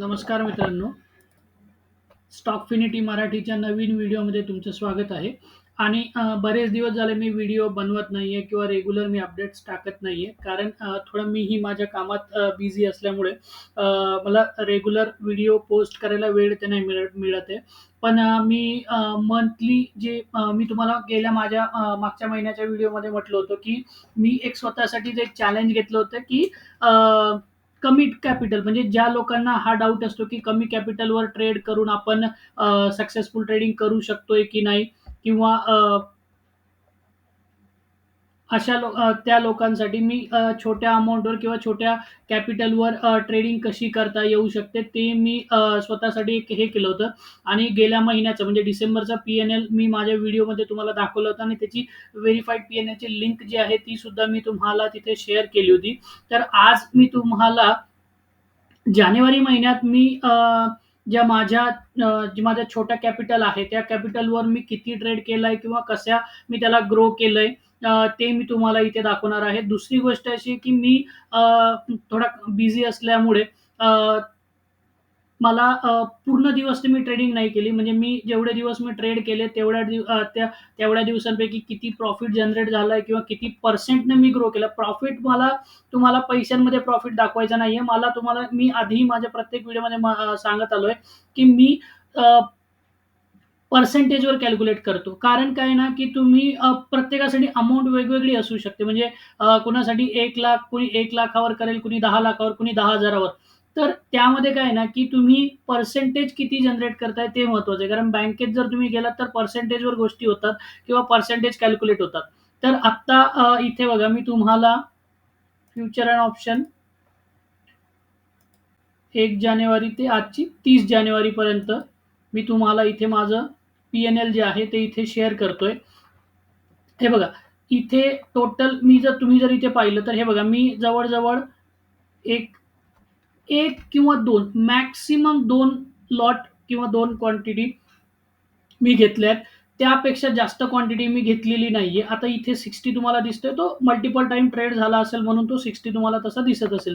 नमस्कार मित्रांनो. स्टॉकफिनिटी मराठीच्या नवीन व्हिडिओमध्ये तुमचं स्वागत आहे आणि बरेच दिवस झाले मी व्हिडिओ बनवत नाही आहे किंवा रेग्युलर मी अपडेट्स टाकत नाहीये. कारण थोडं मीही माझ्या कामात बिझी असल्यामुळे मला रेग्युलर व्हिडिओ पोस्ट करायला वेळ ते नाही मिळत मिळत आहे. पण मी मंथली जे मी तुम्हाला गेल्या माझ्या मागच्या महिन्याच्या व्हिडिओमध्ये म्हटलं होतं, की मी एक स्वतःसाठीच एक चॅलेंज घेतलं होतं, की कमी कॅपिटल म्हणजे ज्या लोकांना हा डाऊट असतो, की कमी कॅपिटलवर ट्रेड करून आपण सक्सेसफुल ट्रेडिंग करू शकतोय की नाही? किंवा अशा लो अ, त्या लोकांसाठी मी अ, छोट्या अमाऊंटवर किंवा छोट्या कॅपिटलवर अ, ट्रेडिंग कशी करता येऊ शकते, ते मी अ, स्वतःसाठी एक हे केलं होतं आणि गेल्या महिन्याचं म्हणजे डिसेंबरचा पी-एन-एल मी माझ्या व्हिडिओमध्ये तुम्हाला दाखवलं होतं आणि त्याची व्हेरिफाईड पी-एन-एलची लिंक जी आहे, ती सुद्धा मी तुम्हाला तिथे शेअर केली होती. तर आज मी तुम्हाला जानेवारी महिन्यात मी अ, ज्या माझ्या अ, जे माझ्या छोट्या कॅपिटल आहे, त्या कॅपिटलवर मी किती ट्रेड केलाय किंवा कशा मी त्याला ग्रो केलंय ते मी तुम्हाला इथे दाखवणार आहे. दुसरी गोष्ट अशी की मी थोडा बिझी असल्यामुळे मला पूर्ण दिवस तर मी ट्रेडिंग नाही केली. म्हणजे मी जेवढे दिवस मी ट्रेड केले तेवढ्या दिव त्या तेवढ्या दिवसांपैकी किती प्रॉफिट जनरेट झालाय किंवा किती पर्सेंटने मी ग्रो केला. प्रॉफिट मला तुम्हाला पैशांमध्ये प्रॉफिट दाखवायचा आहे मला तुम्हाला मी आधी माझ्या प्रत्येक व्हिडिओमध्ये म अ, सांगत आलोय, की मी पर्सेंटेजवर कॅल्क्युलेट करतो. कारण काय आहे ना, की तुम्ही प्रत्येकासाठी अमाऊंट वेगवेगळी असू शकते. म्हणजे कुणासाठी एक लाख कुणी एक लाखावर करेल, कुणी दहा लाखावर कुणी दहा हजारावर तर त्यामध्ये काय आहे ना, की तुम्ही पर्सेंटेज किती जनरेट करताय ते महत्वाचं आहे. कारण बँकेत जर तुम्ही गेलात तर पर्सेंटेजवर गोष्टी होतात किंवा पर्सेंटेज कॅल्क्युलेट होतात. तर आत्ता इथे बघा मी तुम्हाला फ्युचर अँड ऑप्शन एक जानेवारी ते आजची तीस जानेवारीपर्यंत मी तुम्हाला इथे माझं पी-एन-एल जे आहे ते इथे शेअर करतोय. हे बघा, इथे टोटल मी जर तुम्ही जर इथे पाहिलं तर हे बघा मी जवळ-जवळ एक किंवा दोन मॅक्सिमम दोन लॉट किंवा दोन क्वांटिटी मी घेतल्यात. त्यापेक्षा जास्त क्वांटिटी मी घेतलेली नाहीये. आता इथे 60 तुम्हाला दिसतोय तो मल्टिपल टाईम ट्रेड झाला असेल म्हणून तो 60 तुम्हाला तसा दिसत असेल.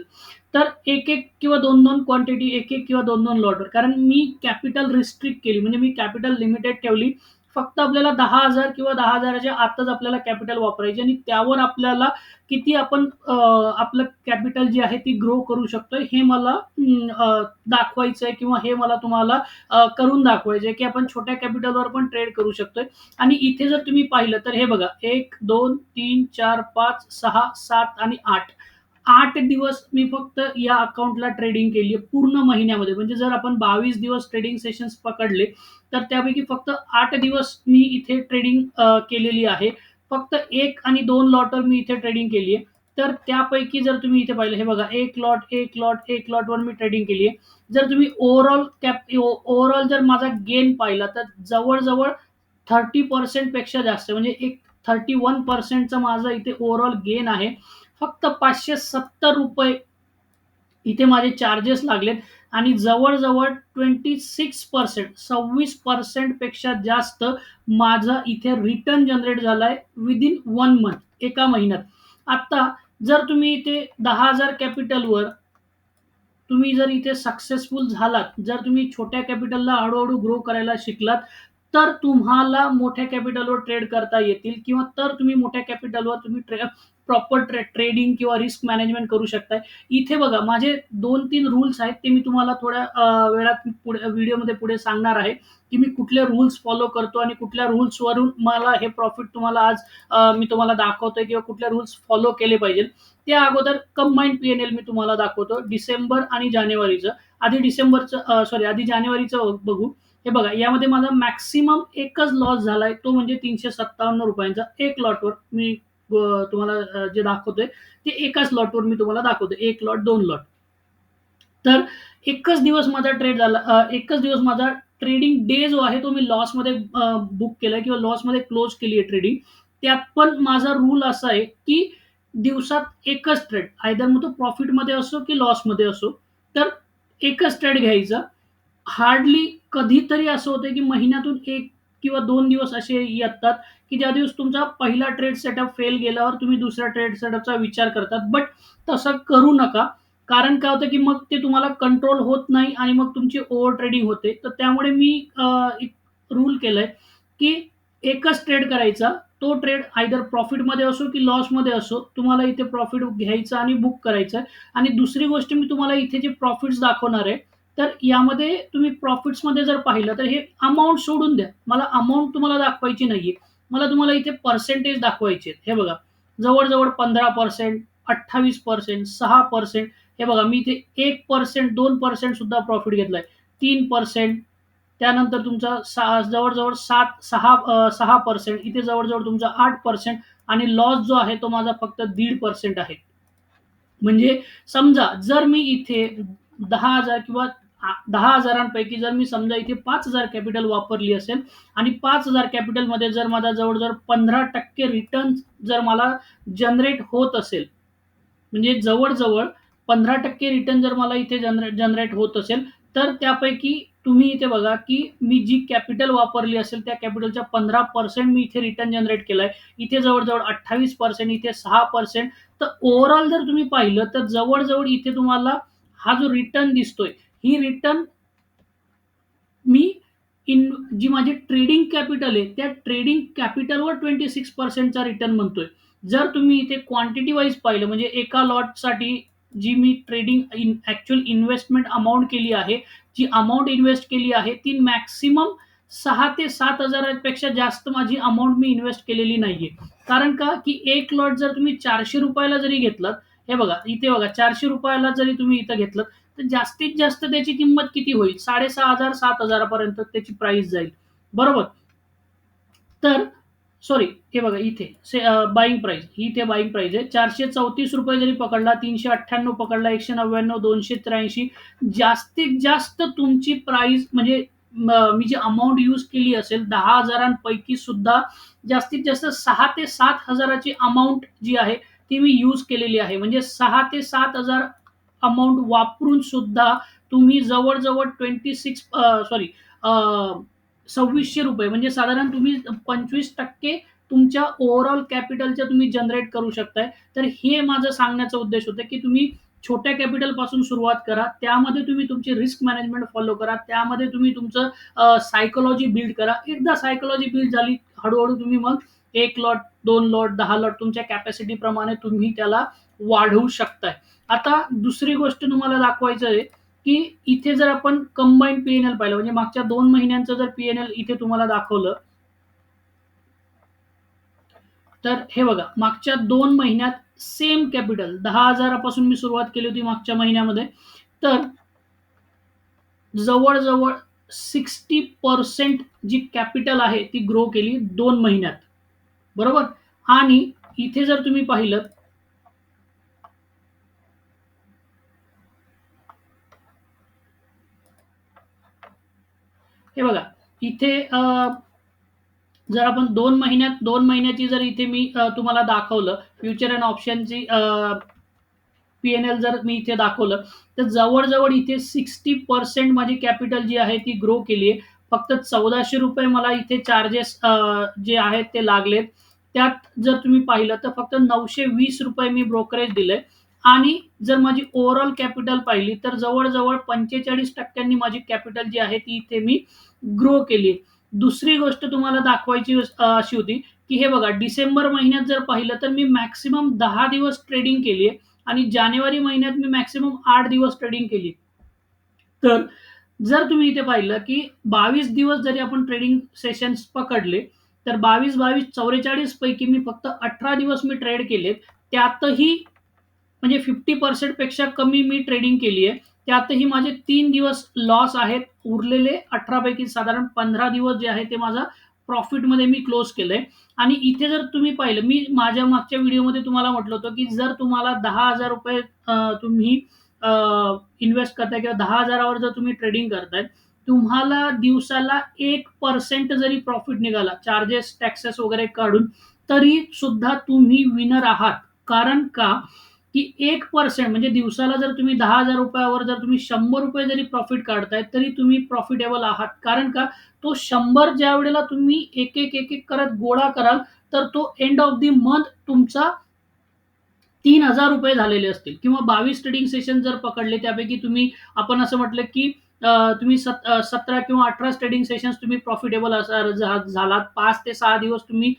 तर 1-1 किंवा 2-2 क्वांटिटी 1-1 किंवा 2-2 लॉटवर कारण मी कॅपिटल रिस्ट्रिक्ट केली म्हणजे मी कॅपिटल लिमिटेड ठेवली. फक्त आपल्याला दहा हजार किंवा दहा हजाराच्या आतच आपल्याला कॅपिटल वापरायची आणि त्यावर आपल्याला किती आपण आपलं कॅपिटल जे आहे ती ग्रो करू शकतोय हे मला दाखवायचं आहे दाखवायचंय किंवा हे मला तुम्हाला करून करून आहे की आपण छोट्या कॅपिटलवर पण ट्रेड करू शकतोय. आणि इथे जर तुम्ही पाहिलं तर हे बघा 1, 2, 3, 4, 5, 6, 7 आणि आठ. आठ दिवस मी फक्त या अकाउंटला ट्रेडिंग केली पूर्ण महिन्यामध्ये. म्हणजे जर आपण 22 दिवस ट्रेडिंग सेशन्स पकडले, तर त्यापैकी फक्त आठ दिवस मी इथे ट्रेडिंग केलेली आहे. फक्त एक आणि दोन लॉटवर मी इथे ट्रेडिंग केली आहे. तर त्यापैकी जर तुम्ही इथे पाहिलं, हे बघा एक लॉट, एक लॉट, एक लॉटवर मी ट्रेडिंग केली आहे. जर तुम्ही ओव्हरऑल कॅप ओव्हरऑल जर माझा गेन पाहिला, तर जवळ-जवळ 30% पेक्षा जास्त म्हणजे एक थर्टी वन पर्सेंटचा माझा इथे ओव्हरऑल गेन आहे. फक्त ₹570 इथे माझे चार्जेस लागलेत आणि जवळ-जवळ 26% 26% पेक्षा जास्त माझा इथे रिटर्न जनरेट झालाय विथिन 1 मंथ एका महिन्यात. आता जर तुम्ही इथे दहा हजार कॅपिटलवर तुम्ही जर इथे सक्सेसफुल झालात, जर तुम्ही छोट्या कॅपिटलला हळूहळू ग्रो करायला शिकलात, तर तुम्हाला मोठ्या कॅपिटलवर ट्रेड करता येतील किंवा तर तुम्ही मोठ्या कॅपिटलवर तुम्ही ट्रे प्रॉपर ट्रे ट्रेडिंग किंवा रिस्क मॅनेजमेंट करू शकताय. इथे बघा माझे 2-3 रूल्स आहेत ते मी तुम्हाला थोड्या वेळात पुढे व्हिडिओमध्ये पुढे सांगणार आहे, की मी कुठले रूल्स फॉलो करतो आणि कुठल्या रूल्सवरून मला हे प्रॉफिट तुम्हाला आज मी तुम्हाला दाखवतोय किंवा कुठले रूल्स फॉलो केले पाहिजेत. त्या अगोदर कंबाइंड पी-एन-एल मी तुम्हाला दाखवतो डिसेंबर आणि जानेवारीचं. आधी डिसेंबरचं सॉरी आधी जानेवारीचं बघू. हे बघा यामध्ये माझा मॅक्सिमम एकच लॉस झालाय तो म्हणजे तीनशे सत्तावन्न रुपयांचा एक लॉटवर मी तुम्हाला जे दाखवतोय ते एकाच लॉटवर मी तुम्हाला दाखवतोय. एक लॉट, दोन लॉट. तर एकच दिवस माझा ट्रेड झाला एकच दिवस माझा ट्रेडिंग डे जो आहे तो मी लॉसमध्ये बुक केलाय किंवा लॉसमध्ये क्लोज केली आहे ट्रेडिंग. त्यात पण माझा रूल असा आहे, की दिवसात एकच ट्रेड आयदर मग तो प्रॉफिटमध्ये असो की लॉसमध्ये असो, तर एकच ट्रेड घ्यायचा. हार्डली कधीतरी असं होतं, की महिन्यातून एक किंवा दोन दिवस असे येतात, की ज्या दिवस तुमचा पहिला ट्रेड सेटअप फेल गेल्यावर तुम्ही दुसऱ्या ट्रेड सेटअपचा विचार करतात. बट तसं करू नका. कारण काय होतं की मग ते तुम्हाला कंट्रोल होत नाही आणि मग तुमची ओव्हर ट्रेडिंग होते तर त्यामुळे मी एक रूल केलाय की एकच ट्रेड करायचा तो ट्रेड आयदर प्रॉफिटमध्ये असो की लॉसमध्ये असो तुम्हाला इथे प्रॉफिट घ्यायचा आणि बुक करायचं आहे आणि दुसरी गोष्ट मी तुम्हाला इथे जे प्रॉफिट्स दाखवणार आहे तर यामध्ये तुम्ही प्रॉफिट्समध्ये जर पाहिलं तर हे अमाऊंट सोडून द्या. मला अमाऊंट तुम्हाला दाखवायची नाहीये. मला तुम्हाला इथे पर्सेंटेज दाखवायचे हे बघा. जवळजवळ पंधरा पर्सेंट अठ्ठावीस पर्सेंट सहा पर्सेंट हे बघा मी इथे एक पर्सेंट दोन पर्सेंट सुद्धा प्रॉफिट घेतलाय. तीन पर्सेंट त्यानंतर तुमचा सा जवळजवळ सात सहा सहा पर्सेंट इथे जवळजवळ तुमचा आठ पर्सेंट आणि लॉस जो आहे तो माझा फक्त दीड पर्सेंट आहे. म्हणजे समजा जर मी इथे दहा हजार किंवा दहा हजारांपैकी जर मी समजा इथे पाच हजार कॅपिटल वापरली असेल आणि पाच हजार कॅपिटलमध्ये जर माझा जवळजवळ पंधरा टक्के रिटर्न जर मला जनरेट होत असेल म्हणजे जवळजवळ पंधरा टक्के रिटर्न जर मला इथे जनरेट जनरेट होत असेल तर त्यापैकी तुम्ही इथे बघा की मी जी कॅपिटल वापरली असेल त्या कॅपिटलच्या पंधरा पर्सेंट मी इथे रिटर्न जनरेट केलाय. इथे जवळजवळ अठ्ठावीस पर्सेंट इथे सहा पर्सेंट तर ओव्हरऑल जर तुम्ही पाहिलं तर जवळजवळ इथे तुम्हाला हा जो रिटर्न दिसतोय ही रिटर्न मी इन जी माझी ट्रेडिंग कॅपिटल आहे त्या ट्रेडिंग कॅपिटलवर ट्वेंटी सिक्स पर्सेंटचा रिटर्न म्हणतोय. जर तुम्ही इथे क्वांटिटी वाईज पाहिलं म्हणजे एका लॉटसाठी जी मी trading in actual investment amount केली आहे जी अमाऊंट इन्व्हेस्ट केली आहे ती मॅक्सिमम सहा ते सात हजारापेक्षा जास्त माझी अमाऊंट मी इन्व्हेस्ट केलेली नाहीये. कारण का? की एक लॉट जर तुम्ही चारशे रुपयाला जरी घेतलात हे बघा इथे बघा चारशे रुपयाला जरी तुम्ही इथं घेतलं तर जास्तीत जास्त त्याची किंमत किती होईल? साडेसहा हजार सात हजारापर्यंत त्याची प्राइस जाईल. बरोबर? तर सॉरी हे बघा इथे. से बाईंग प्राइस ही इथे बाईंग प्राइस आहे. चारशे चौतीस रुपये जरी पकडला तीनशे अठ्ठ्याण्णव पकडला एकशे नव्याण्णव दोनशे त्र्याऐंशी जास्तीत जास्त तुमची प्राइस म्हणजे मी जी अमाऊंट यूज केली असेल दहा हजारांपैकी सुद्धा जास्तीत जास्त सहा ते सात हजाराची अमाऊंट जी आहे ती मी यूज केलेली आहे. म्हणजे सहा ते सात हजार अमाऊंट वापरून सुद्धा तुम्ही जवळजवळ ट्वेंटी सिक्स सॉरी सव्वीसशे रुपये म्हणजे साधारण तुम्ही पंचवीस टक्के तुमच्या ओव्हरऑल कॅपिटलच्या तुम्ही जनरेट करू शकताय. तर हे माझं सांगण्याचा उद्देश होता की तुम्ही छोट्या कॅपिटलपासून सुरुवात करा त्यामध्ये तुम्ही तुमची रिस्क मॅनेजमेंट फॉलो करा त्यामध्ये तुम्ही तुमचं सायकोलॉजी बिल्ड करा. एकदा सायकोलॉजी बिल्ड झाली हळूहळू तुम्ही मग एक लॉट दोन लॉट दहा लॉट तुमच्या कॅपॅसिटी प्रमाणे तुम्ही त्याला वाढवू शकताय. आता दुसरी गोष्ट तुम्हाला दाखवायचं आहे की इथे जर आपण कंबाईन पीएनएल पाहिलं म्हणजे मागच्या दोन महिन्यांचं जर पीएनएल इथे तुम्हाला दाखवलं तर हे बघा मागच्या दोन महिन्यात सेम कॅपिटल दहा हजारापासून मी सुरुवात केली होती मागच्या महिन्यामध्ये तर जवळजवळ सिक्स्टी पर्सेंट जी कॅपिटल आहे ती ग्रो केली दोन महिन्यात. बरोबर? आणि इथे जर तुम्ही पाहिलं हे बघा इथे जर आपण दोन महिन्यात दोन महिन्याची जर इथे मी तुम्हाला दाखवलं फ्युचर अँड ऑप्शनची पी एन एल जर मी इथे दाखवलं तर जवळजवळ इथे सिक्स्टी पर्सेंट माझी कॅपिटल जी आहे ती ग्रो केली आहे. फक्त चौदाशे रुपये मला इथे चार्जेस जे आहेत ते लागलेत. त्यात जर तुम्ही पाहिलं तर फक्त नऊशे वीस रुपये मी ब्रोकरेज दिले आणि जर माझी ओव्हरऑल कॅपिटल पाहिली तर जवळजवळ पंचेचाळीस टक्क्यांनी माझी कॅपिटल जी आहे ती इथे मी ग्रो केली दुसरी गोष्ट तुम्हाला दाखवायची अशी होती की हे बघा डिसेंबर महिन्यात जर पाहिलं तर मी मॅक्सिमम दहा दिवस ट्रेडिंग केली आहे आणि जानेवारी महिन्यात मी मॅक्सिमम आठ दिवस ट्रेडिंग केली तर जर तुम्ही इथे पाहिलं की बावीस दिवस जरी आपण ट्रेडिंग सेशन्स पकडले तर बावीस बावीस चौवेचाळीस पैकी मी फक्त अठरा दिवस मी ट्रेड केले त्यातही म्हणजे फिफ्टी पर्सेंटपेक्षा कमी मी ट्रेडिंग केली आहे. त्यातही माझे तीन दिवस लॉस आहेत. उरलेले अठरापैकी साधारण पंधरा दिवस जे आहे ते माझा प्रॉफिटमध्ये मी क्लोज केलंय. आणि इथे जर तुम्ही पाहिलं मी माझ्या मागच्या व्हिडिओमध्ये तुम्हाला म्हटलं होतं की जर तुम्हाला दहा हजार रुपये तुम्ही इन्व्हेस्ट करताय किंवा दहा हजारावर जर तुम्ही ट्रेडिंग करताय तुम्हाला दिवसाला एक पर्सेंट जरी प्रॉफिट निघाला चार्जेस टॅक्सेस वगैरे काढून तरी सुद्धा तुम्ही विनर आहात. कारण का? की एक पर्सेंट म्हणजे दिवसाला जर तुम्ही दहा हजार रुपयावर जर तुम्ही शंभर रुपये जरी प्रॉफिट काढताय तरी तुम्ही प्रॉफिटेबल आहात कारण का तो शंभर ज्या वेळेला तुम्ही एक एक एक एक करत गोळा कराल तर तो एंड ऑफ दी मंथ तुमचा तीन हजार रुपये झालेले असतील किंवा बावीस ट्रेडिंग सेशन जर पकडले त्यापैकी तुम्ही आपण असं म्हटलं की तुम्ही सत सतरा किंवा 18 ट्रेडिंग सेशन्स तुम्ही प्रॉफिटेबल असा झालात. पाच ते सहा दिवस तुम्ही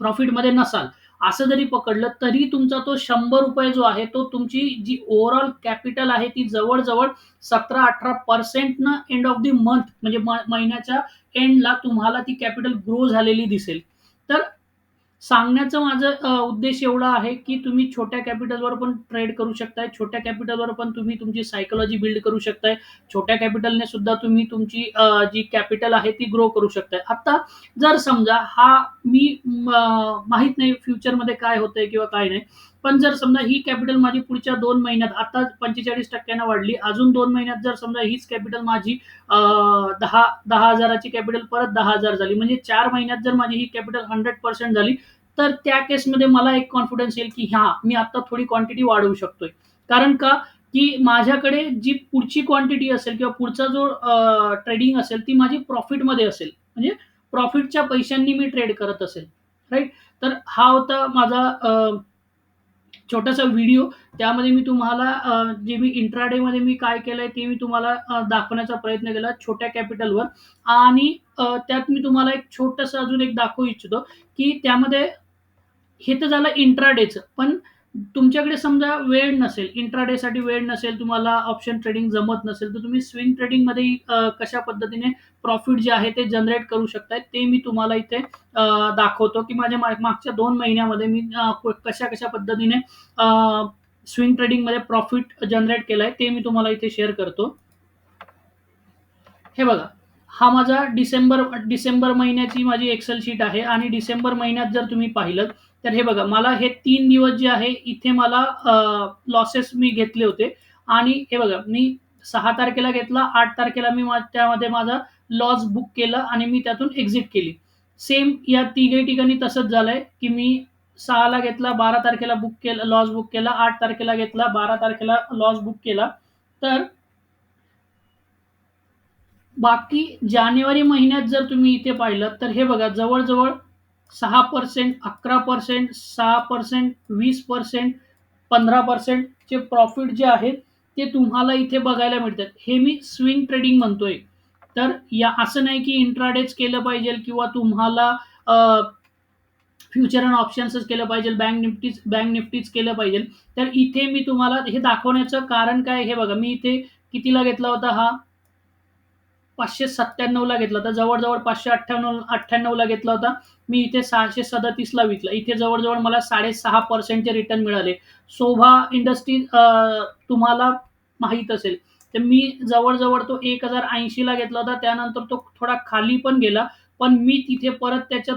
प्रॉफिटमध्ये नसाल. असं जरी पकडलं तरी तुमचा तो ₹100 जो आहे तो तुमची जी ओव्हरऑल कॅपिटल आहे ती जवळजवळ सतरा अठरा पर्सेंटनं एंड ऑफ द मंथ म्हणजे महिन्याच्या एंडला तुम्हाला ती कॅपिटल ग्रो झालेली दिसेल. तर सांगण्याचं माझं उद्देश एवढा आहे, की तुम्ही छोट्या कॅपिटलवर पण ट्रेड करू शकताय. छोट्या कॅपिटलवर पण तुम्ही तुमची सायकोलॉजी बिल्ड करू शकताय. छोट्या कॅपिटलने सुद्धा तुम्ही तुमची जी कॅपिटल आहे ती ग्रो करू शकताय. आता जर समजा हा मी माहीत नाही फ्युचरमध्ये काय होतंय किंवा काय नाही. पण जर समजा ही कॅपिटल माझी पुढच्या दोन महिन्यात आता पंचेचाळीस टक्क्यांना वाढली. अजून दोन महिन्यात जर समजा हीच कॅपिटल माझी दहा दहा हजाराची कॅपिटल परत दहा हजार झाली. म्हणजे चार महिन्यात जर माझी ही कॅपिटल 100% झाली, तर त्या केसमध्ये मला एक कॉन्फिडन्स येईल, की हा मी आता थोडी क्वांटिटी वाढवू शकतोय. कारण का, की माझ्याकडे जी पुढची क्वांटिटी असेल किंवा पुढचा जो ट्रेडिंग असेल ती माझी प्रॉफिटमध्ये असेल. म्हणजे प्रॉफिटच्या पैशांनी मी ट्रेड करत असेल. राईट तर हा होता माझा छोटासा व्हिडिओ. त्यामध्ये मी तुम्हाला जे मी इंट्राडेमध्ये मी काय केलंय ते मी तुम्हाला दाखवण्याचा प्रयत्न केला छोट्या कॅपिटलवर आणि त्यात मी तुम्हाला एक छोटंसं अजून एक दाखवू इच्छितो, की त्यामध्ये हे तर झालं इंट्राडेचं. पण तुमच्याकडे समजा वेळ नसेल, इंट्राडेसाठी वेळ नसेल, तुम्हाला ऑप्शन ट्रेडिंग जमत नसेल, तर तुम्ही स्विंग ट्रेडिंगमध्ये कशा पद्धतीने प्रॉफिट जे आहे ते जनरेट करू शकताय, ते मी तुम्हाला इथे दाखवतो, की माझ्या मागच्या दोन महिन्यामध्ये मी कशा-कशा पद्धतीने स्विंग ट्रेडिंगमध्ये प्रॉफिट जनरेट केलाय, ते मी तुम्हाला इथे शेअर करतो. हे बघा, हा माझा डिसेंबर डिसेंबर महिन्याची माझी एक्सेल शीट आहे आणि डिसेंबर महिन्यात जर तुम्ही पाहिलंत, तर हे बघा मला हे तीन दिवस जे आहे इथे मला लॉसेस मी घेतले होते आणि हे बघा मी सहा तारखेला घेतला, आठ तारखेला मी त्यामध्ये माझा लॉस बुक केला आणि मी त्यातून एक्झिट केली. सेम या तिघही ठिकाणी तसंच झालंय, की मी सहाला घेतला, 12 तारखेला बुक केला लॉस बुक केला, आठ तारखेला घेतला, 12 तारखेला लॉस बुक केला. तर बाकी जानेवारी महिन्यात जर तुम्ही इथे पाहिलं तर हे बघा जवळजवळ सहा पर्सेंट अकरा पर्सेंट सहा पर्सेंट वीस पर्सेंट पंधरा पर्सेंटचे प्रॉफिट जे आहेत, ते तुम्हाला इथे बघायला मिळतात. हे मी स्विंग ट्रेडिंग म्हणतोय. तर या असं नाही की इंट्राडेच केलं पाहिजे किंवा तुम्हाला फ्युचर अँड ऑप्शन्सच केलं पाहिजे, बँक निफ्टीच बँक निफ्टीच केलं पाहिजे. तर इथे मी तुम्हाला हे दाखवण्याचं कारण काय हे बघा, मी इथे कितीला घेतला होता हा 597 ला घेतला होता. जवळ-जवळ 598 98 ला घेतला होता. मी इथे 637 ला विकला. इथे जवळ-जवळ मला 6.5% चे रिटर्न मिळाले. शोभा इंडस्ट्रीज तुम्हाला माहीत असेल. तर मी जवळ-जवळ तो 1080 ला घेतला होता. त्यानंतर तो थोडा खाली पण गेला. पण मी तिथे परत त्याच्यात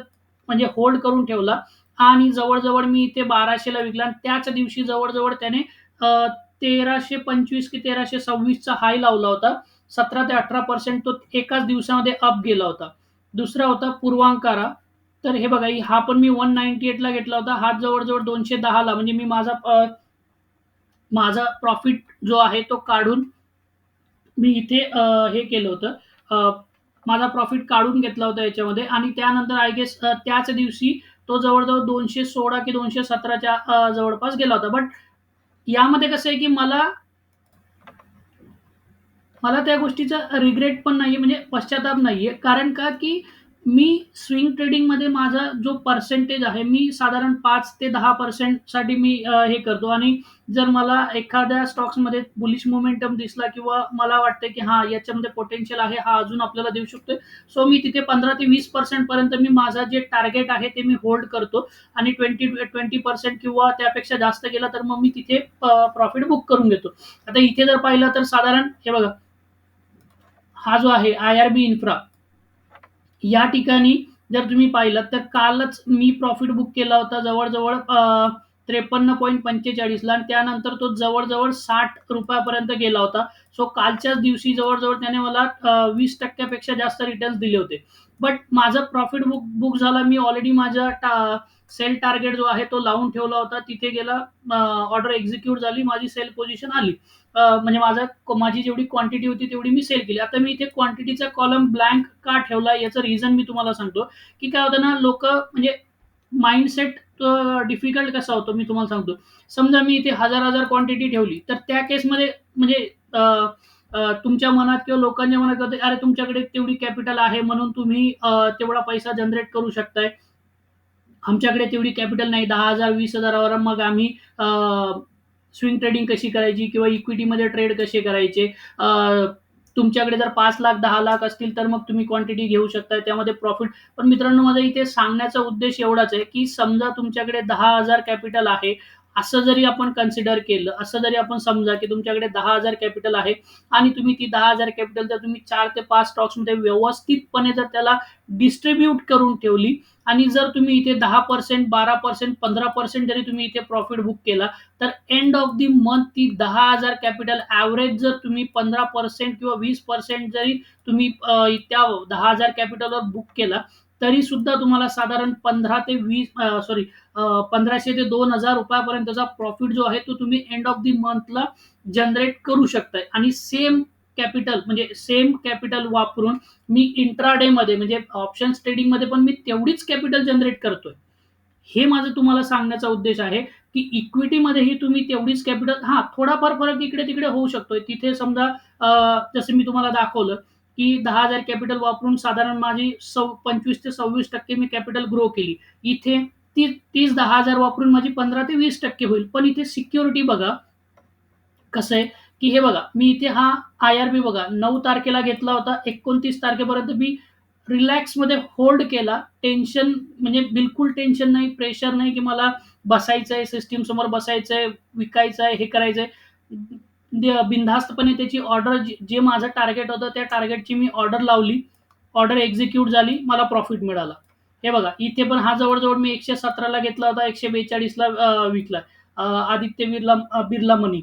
म्हणजे होल्ड करून ठेवला आणि जवळ-जवळ मी इथे बाराशेला विकला आणि त्याच दिवशी जवळ-जवळ त्याने तेराशे पंचवीस की 1326 चा हाय लावला होता. 17 ते 18% तो एकाच दिवसामध्ये अप गेला होता. दुसरा होता पूर्वांकारा. तर हे बघा हा पण मी 198 ला घेतला होता. हा जवळ-जवळ 210 ला म्हणजे मी माझा माझा प्रॉफिट जो आहे तो काढून मी इथे हे केलं होतं. माझा प्रॉफिट काढून घेतला होता याच्यामध्ये आणि त्यानंतर आय गेस त्याच दिवशी तो जवळ-जवळ 216 की दोनशे सतराच्या जवळपास गेला होता. बट यामध्ये कसं आहे, की मला मला त्या गोष्टीचा रिग्रेट पण नाहीये, म्हणजे पश्चाताप नाहीये. कारण का, की मी स्विंग ट्रेडिंगमध्ये माझा जो पर्सेंटेज आहे, मी साधारण पाच ते 10% साठी मी हे करतो आणि जर मला एखाद्या स्टॉक्समध्ये बुलिश मोमेंटम दिसला किंवा मला वाटतं की हां, याच्यामध्ये पोटेन्शियल आहे, हा अजून आपल्याला देऊ शकतोय. सो मी तिथे 15 ते 20% पर्यंत मी माझा जे टार्गेट आहे, ते मी होल्ड करतो आणि 20 20% किंवा त्यापेक्षा जास्त गेला, तर मग मी तिथे प्रॉफिट बुक करून घेतो. आता इथे जर पाहिलं तर साधारण हे बघा हा जो आहे आय-आर-बी इन्फ्रा या ठिकाणी जर तुम्ही पाहिलं तर कालच मी प्रॉफिट बुक केला होता जवळ-जवळ अ, 53.45 ला आणि त्यानंतर तो जवळ-जवळ ₹60 पर्यंत गेला होता. सो कालच्याच दिवशी जवळ-जवळ त्याने मला वीस टक्क्यापेक्षा जास्त रिटर्न्स दिले होते. बट माझं प्रॉफिट बुक बुक झाला. मी ऑलरेडी माझा टा सेल टार्गेट जो आहे तो लावून ठेवला होता. तिथे गेला ऑर्डर एक्झिक्यूट झाली. माझी सेल पोझिशन आली. म्हणजे माझा माझी जेवढी क्वांटिटी होती तेवढी मी सेल केली. आता मी इथे क्वांटिटीचा कॉलम ब्लँक का ठेवला याचं रिझन मी तुम्हाला सांगतो, की काय होतं ना लोक म्हणजे माइंडसेट डिफिकल्ट कसा होतो मी तुम्हाला सांगतो. समजा मी इथे हजार-हजार क्वांटिटी ठेवली, तर त्या केसमध्ये म्हणजे तुमच्या मनात किंवा लोकांच्या मनात होतं, "अरे, तुमच्याकडे तेवढी कॅपिटल आहे म्हणून तुम्ही तेवढा पैसा जनरेट करू शकताय." आमच्याकडे तेवढी कॅपिटल नाही दहा हजार वीस हजारावर मग आम्ही स्विंग ट्रेडिंग कशी करायची किंवा इक्विटीमध्ये ट्रेड कसे करायचे. तुमच्याकडे जर पाच लाख दहा लाख असतील तर मग तुम्ही क्वांटिटी घेऊ शकताय. त्यामध्ये प्रॉफिट पण मित्रांनो माझा इथे सांगण्याचा उद्देश एवढाच आहे, की समजा तुमच्याकडे दहा हजार कॅपिटल आहे. असं जरी आपण कन्सिडर केलं, असं जरी आपण समजा, की तुमच्याकडे दहा हजार कॅपिटल आहे आणि तुम्ही ती दहा हजार कॅपिटल जर तुम्ही चार ते पाच स्टॉक्समध्ये व्यवस्थितपणे जर त्याला डिस्ट्रीब्यूट करून ठेवली आणि जर तुम्ही इथे 10% 12% 15% जरी तुम्ही इथे प्रॉफिट बुक केला, तर एंड ऑफ दी मंथ ती दहा हजार कॅपिटल ॲव्हरेज जर तुम्ही 15% किंवा 20% जरी तुम्ही त्या दहा हजार कॅपिटलवर बुक केला, तरी सुद्धा तुम्हाला साधारण 15 ते वीस सॉरी पंधराशे ते दोन हजार रुपयापर्यंतचा प्रॉफिट जो आहे तो तुम्ही एंड ऑफ दी मंथला जनरेट करू शकताय आणि सेम कॅपिटल म्हणजे सेम कॅपिटल वापरून मी इंट्राडेमध्ये म्हणजे ऑप्शन्स ट्रेडिंगमध्ये पण मी तेवढीच कॅपिटल जनरेट करतोय. हे माझं तुम्हाला सांगण्याचा उद्देश आहे, की इक्विटीमध्येही तुम्ही तेवढीच कॅपिटल हा थोडाफार फरक इकडे-तिकडे होऊ शकतोय. तिथे समजा जसं मी तुम्हाला दाखवलं, की दहा हजार कॅपिटल वापरून साधारण माझी सव पंचवीस ते 26% मी कॅपिटल ग्रो केली. इथे ती तीस दहा हजार वापरून माझी 15% ते 20% होईल. पण इथे सिक्युरिटी बघा कसं आहे, की हे बघा, मी इथे हा आय-आर-बी बघा नऊ तारखेला घेतला होता. 29 तारखेपर्यंत मी रिलॅक्समध्ये होल्ड केला. टेन्शन म्हणजे बिलकुल टेन्शन नाही, प्रेशर नाही, की मला बसायचं आहे सिस्टीमसमोर बसायचं समोर विकायचं आहे हे करायचं आहे बिनधास्तपणे त्याची ऑर्डर जे माझं टार्गेट होतं, त्या टार्गेटची मी ऑर्डर लावली. ऑर्डर एक्झिक्यूट झाली. मला प्रॉफिट मिळाला. हे बघा, इथे पण हा जवळ-जवळ मी 117 ला घेतला होता, 142 ला विकला. आदित्य बिर्ला बिर्ला मनी,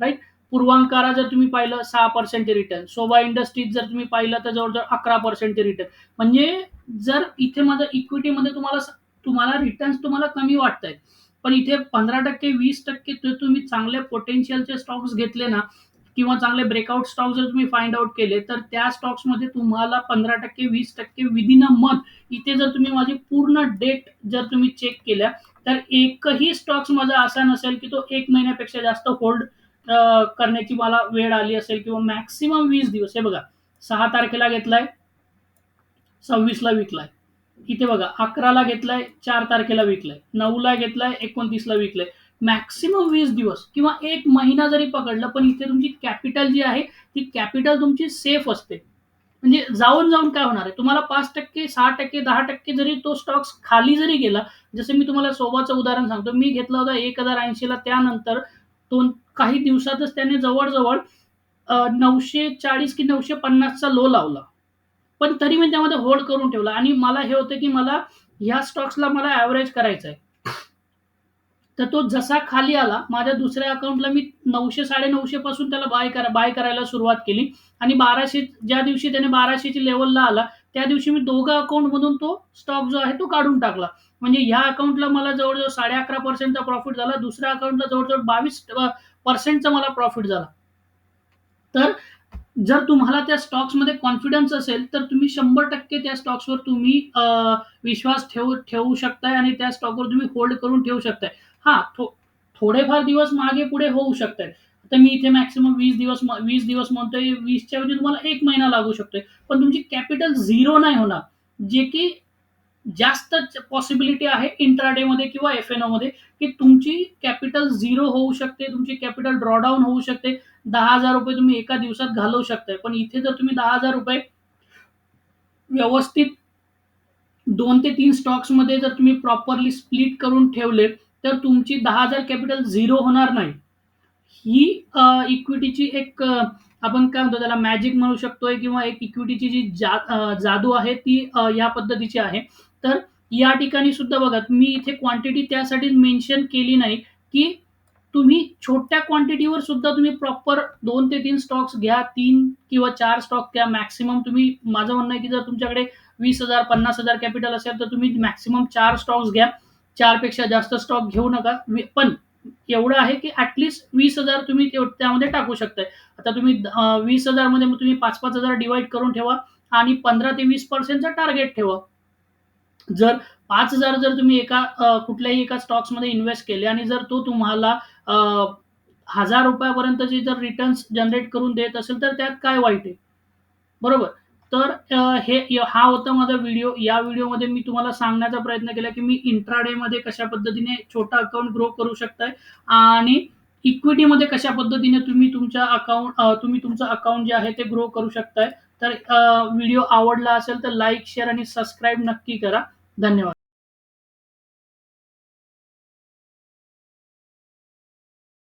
राईट पूर्वांकारा जर तुम्ही पाहिलं सहा पर्सेंट रिटर्न. शोभा इंडस्ट्रीज जर तुम्ही पाहिलं तर जवळजवळ अकरा पर्सेंट रिटर्न. म्हणजे जर इथे माझं इक्विटीमध्ये तुम्हाला तुम्हाला रिटर्न्स तुम्हाला कमी वाटतायत. पण इथे पंधरा टक्के वीस टक्के तुम्ही चांगले पोटेन्शियलचे स्टॉक्स घेतले ना किंवा चांगले ब्रेकआउट स्टॉक्स जर तुम्ही फाइंड आउट केले, तर त्या स्टॉक्समध्ये तुम्हाला पंधरा टक्के वीस टक्के विदिन अ मंथ इथे जर तुम्ही माझी पूर्ण डेट जर तुम्ही चेक केल्या, तर एकही स्टॉक्स माझा असा नसेल, की तो एक महिन्यापेक्षा जास्त होल्ड करण्याची मला वेळ आली असेल किंवा मॅक्सिमम वीस दिवस. हे बघा सहा तारखेला घेतलाय सव्वीसला विकलाय. इथे बघा अकराला घेतलाय, चार तारखेला विकलाय. नऊला घेतलाय, एकोणतीसला विकलाय. मॅक्सिमम वीस दिवस किंवा एक महिना जरी पकडला, पण इथे तुमची कॅपिटल जी आहे, ती कॅपिटल तुमची सेफ असते. म्हणजे जाऊन-जाऊन काय होणार आहे? तुम्हाला 5%, 6%, 10% जरी तो स्टॉक्स खाली जरी गेला, जसं मी तुम्हाला सोबाचं उदाहरण सांगतो. मी घेतला होता एक हजार ऐंशीला त्यानंतर दोन काही दिवसातच त्याने जवळजवळ नऊशे चाळीस की नऊशे पन्नासचा लो लावला. पण तरी मी त्यामध्ये होल्ड करून ठेवला आणि मला हे होतं, की मला ह्या स्टॉक्सला मला ॲव्हरेज करायचा आहे. तर तो जसा खाली आला, माझ्या दुसऱ्या अकाउंटला मी 900 950 पासून त्याला बाय करा बाय करायला सुरुवात केली आणि बाराशे ज्या दिवशी त्याने बाराशेची लेवलला आला, त्या दिवशी मी दोघं अकाउंटमधून तो स्टॉक जो आहे तो काढून टाकला. म्हणजे ह्या अकाउंटला मला जवळ-जवळ 11.5% चा प्रॉफिट झाला. दुसऱ्या अकाउंटला जवळ-जवळ 22 अ, पर्सेंटचा मला प्रॉफिट झाला. तर जर तुम्हाला त्या स्टॉक्समध्ये कॉन्फिडन्स असेल, तर तुम्ही 100% त्या स्टॉक्सवर तुम्ही विश्वास ठेवू ठेवू शकताय आणि त्या स्टॉकवर तुम्ही होल्ड करून ठेवू शकताय. हा थो थोडेफार दिवस मागे-पुढे होऊ शकतात आता मी इथे मॅक्सिमम वीस दिवस वीस दिवस म्हणतोय, वीसच्या ऐवजी तुम्हाला एक महिना लागू शकतोय. पण तुमची कॅपिटल झिरो नाही होणार. जे की जास्त पॉसिबिलिटी आहे इंट्राडे मध्ये किंवा एफ एन ओ मध्ये की तुमची कॅपिटल झिरो होऊ शकते, तुमची कॅपिटल ड्रॉडाऊन होऊ शकते. ₹10,000 तुम्ही एका दिवसात घालवू शकताय. पण इथे जर तुम्ही ₹10,000 व्यवस्थित दोन ते तीन स्टॉक्समध्ये जर तुम्ही प्रॉपरली स्प्लिट करून ठेवले, तर तुमची दहा हजार कॅपिटल झिरो होणार नाही. ही इक्विटीची एक आपण काय म्हणतो त्याला मॅजिक म्हणू शकतोय किंवा एक इक्विटीची जी जा जादू आहे ती या पद्धतीची आहे. तर या ठिकाणी सुद्धा बघा मी इथे क्वांटिटी त्यासाठी मेन्शन केली नाही, की तुम्ही छोट्या क्वांटिटीवर सुद्धा तुम्ही प्रॉपर दोन ते तीन स्टॉक्स घ्या. तीन किंवा चार स्टॉक घ्या. मॅक्सिमम तुम्ही माझं म्हणणं आहे, की जर तुमच्याकडे वीस हजार पन्नास हजार कॅपिटल असेल, तर तुम्ही मॅक्सिमम चार स्टॉक्स घ्या. चारपेक्षा जास्त स्टॉक घेऊ नका. पण एवढं आहे, की ॲट लीस्ट 20,000 तुम्ही त्यामध्ये टाकू शकताय. आता तुम्ही वीस हजारमध्ये मग तुम्ही 5-5,000 डिव्हाईड करून ठेवा आणि 15 ते 20% चा टार्गेट ठेवा. जर पाच हजार जर तुम्ही एका कुठल्याही एका स्टॉक्समध्ये इन्व्हेस्ट केले आणि जर तो तुम्हाला हजार रुपयापर्यंतचे जर रिटर्न्स जनरेट करून देत असेल तर त्यात काय वाईट आहे बरोबर तर हे हा होता माझा व्हिडिओ. या व्हिडिओमध्ये मी तुम्हाला सांगण्याचा प्रयत्न केला की मी इंट्राडेमध्ये कशा पद्धतीने छोटा अकाउंट ग्रो करू शकताय आणि इक्विटीमध्ये कशा पद्धतीने तुम्ही तुमच्या अकाउंट तुम्ही तुमचं अकाउंट जे आहे ते ग्रो करू शकताय. तर व्हिडिओ आवडला असेल तर लाईक शेअर आणि सबस्क्राईब नक्की करा. धन्यवाद.